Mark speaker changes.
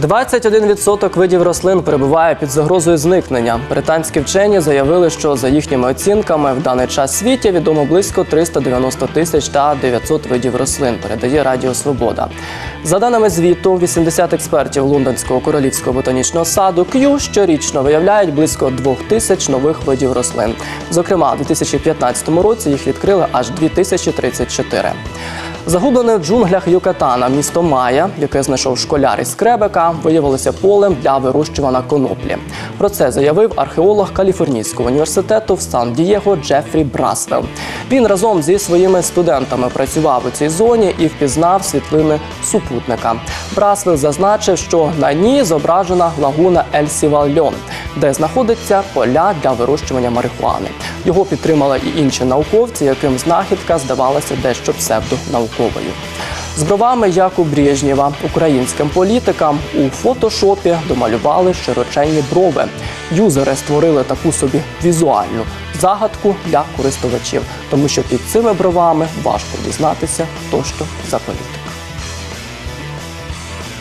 Speaker 1: 21% видів рослин перебуває під загрозою зникнення. Британські вчені заявили, що за їхніми оцінками в даний час світі відомо близько 390 тисяч та 900 видів рослин. Передає Радіо Свобода. За даними звіту, 80 експертів Лондонського королівського ботанічного саду К'ю щорічно виявляють близько 2 тисяч нових видів рослин. Зокрема, у 2015 році їх відкрили аж 2034. Загублене в джунглях Юкатана місто Майя, яке знайшов школяр із Кребека, виявилося полем для вирощування коноплі. Про це заявив археолог Каліфорнійського університету в Сан-Дієго Джефрі Брасвелл. Він разом зі своїми студентами працював у цій зоні і впізнав світлини супутника. Брасвелл зазначив, що на ній зображена лагуна Ель Сівальон, де знаходиться поля для вирощування марихуани. Його підтримали і інші науковці, яким знахідка здавалася дещо псевдонауковою. З бровами, як у Брежнєва, українським політикам у фотошопі домалювали широченні брови. Юзери створили таку собі візуальну загадку для користувачів, тому що під цими бровами важко дізнатися, хто що за політик.